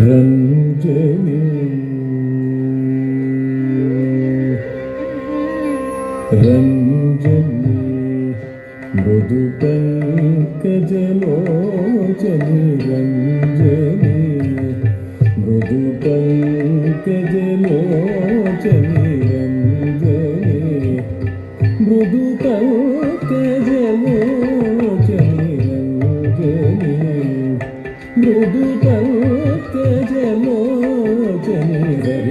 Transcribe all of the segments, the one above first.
രഞ്ജനി. രഞ്ജനി മൃദുപങ്കജലോചനി രഞ്ജനി മൃദുപങ്കജലോചനി രഞ്ജനി മൃദു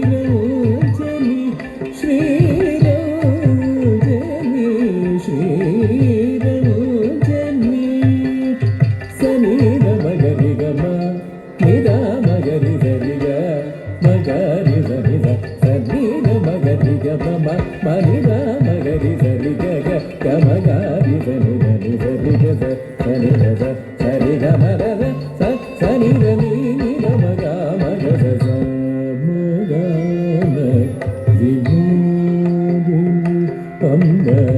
శ్రీరంజని శ్రీరంజని శ్రీరంజని సని మగరి గమ నిద మగరి గరిగ మగరి గరిద సని మగరి గమ మనిద మగరి గరిగ గమగ വിഭൂതി അമ്മ.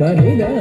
மனிதம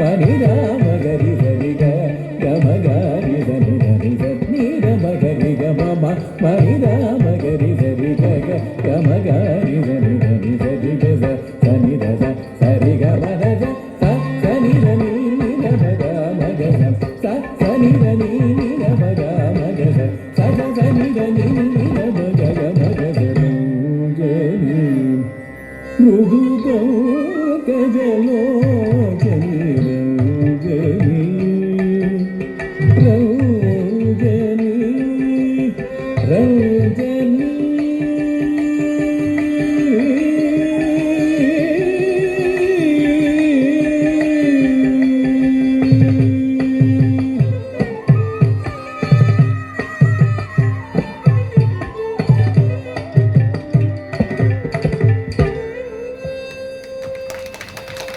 మరిరామగరి సరి గగ గమగ గోగజలో జని రంజన